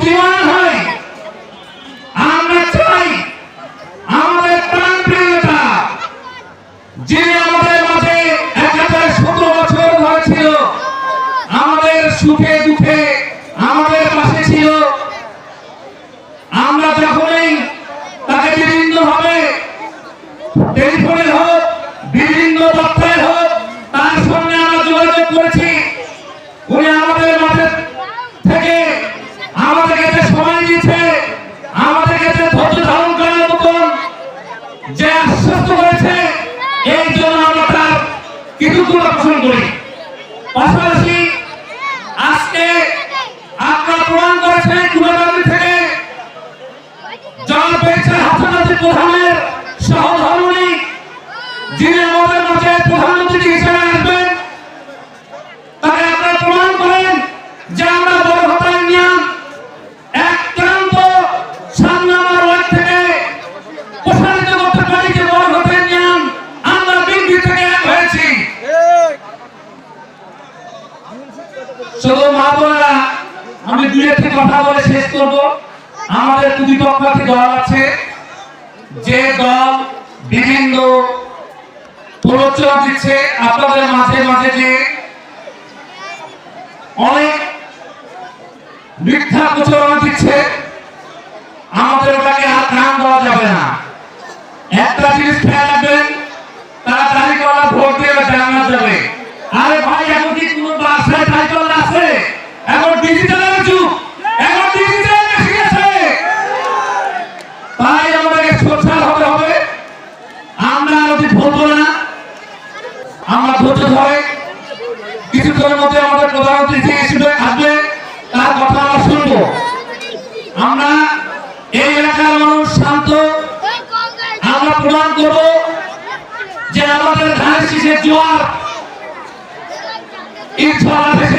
বুদ্ধিমান হয় আমরা চাই আমাদের প্রাণ প্রিয় নেতা যিনি কৃতজ্ঞতা পোষণ করি। পাশাপাশি আজকে আপনারা প্রমাণ করেছেন কুলাবাড়ি থেকে জল পেয়েছে হাসানাথী প্রধানের সহধর্মী যিনি আমাদের মাঝে প্রধানমন্ত্রী হিসেবে বোনেরা, আমি দুই একটি কথা বলে শেষ করব। আমাদের দুই পক্ষে দল আছে। যে দল বিভিন্ন প্ররোচনা দিচ্ছে, আপনাদের মাঝে মাঝে যে অনেক মিথ্যা প্রচারণা দিচ্ছে, আমাদের ওটাকে আর কান দেওয়া যাবে না। তাই আমাদেরকে সোচ্চার হবে। আমরা অধিক বলব না। আমরা ধৈর্য ধরে কিছুক্ষণের তার কথা আমরা শুনব। আমরা এই এলাকার মানুষ শান্ত। আমরা প্রমাণ করব যে আমাদের ধানের জোয়ার। ইট ছড়া গেছে